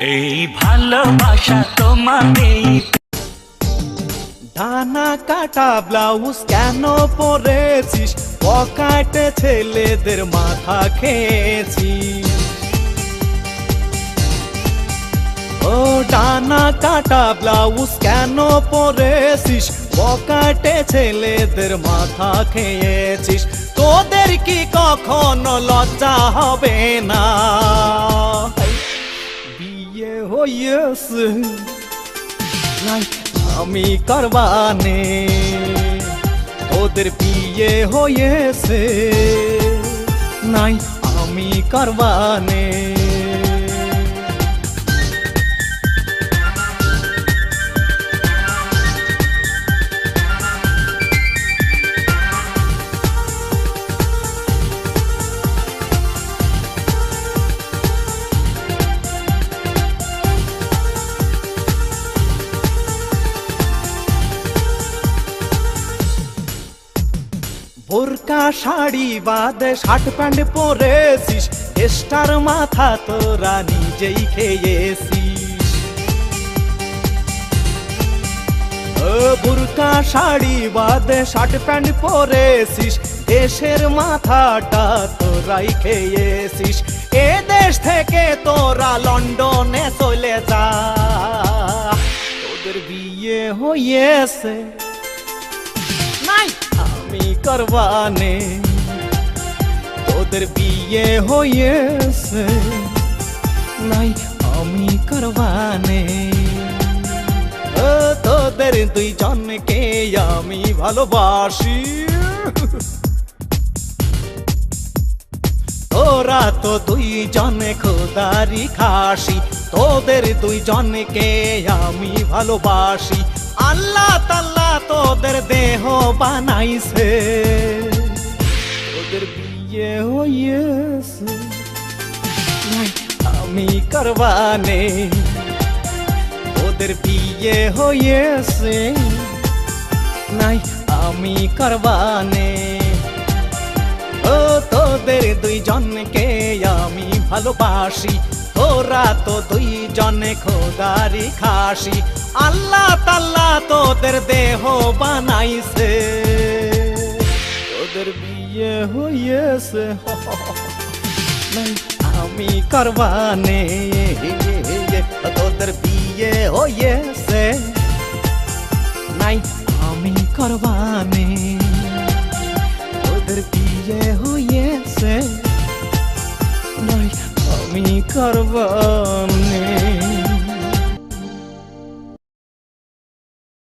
এই ভালোবাসা তোমাকেই ডানা কাটা ব্লাউজ কেন পরেছিস? পকাটে ছেলেদের মাথা খেয়েছিস। ও ডানা কাটা ব্লাউজ কেন পরেছিস? পকাটে ছেলেদের মাথা খেয়েছিস। তোদের কি কখনো লজ্জা হবে না? হয়েছে নাই আমি করবানে ওদের বিয়ে হয়েছে নাই আমি করবানে বোরকা, শাড়ি বাদে শার্ট, প্যান্ট পরেছিস। স্টার মাথা তোরা নিজেই খেয়েছিস। বুরকা, শাড়ি বাদে শার্ট, প্যান্ট পরেছিস। দেশের মাথাটা তোরাই খেয়েছিস। এ দেশ থেকে তোরা লন্ডনে চলে যা। তোদের বিয়ে হয়েছে। করবানে তোদের বিয়ে হয়েছে, নাই আমি করবানে। তোদের দুইজনকে আমি ভালোবাসি। তোরা তো দুইজনে খোদারি খাসি, তোদের দুইজনকে আমি ভালোবাসি। আল্লাহ তাল্লাহ তোদের দেহ বানাইছে। তোদের বিয়ে নাই, আমি করবানে তোদের বিয়ে হয়েছে নাই আমি করবানে। ও তোদের দুইজনকে আমি ভালোবাসি। তোরা তো দুইজনে খোদারি খাসি। আল্লাহ তাল্লাহ তোদের দেহ বানাইছে। তোদের বিয়ে নাই, আমি করবানে তোদের বিয়ে হয়েছে নাই আমি করবানে হয়েছে নাই আমি করবানে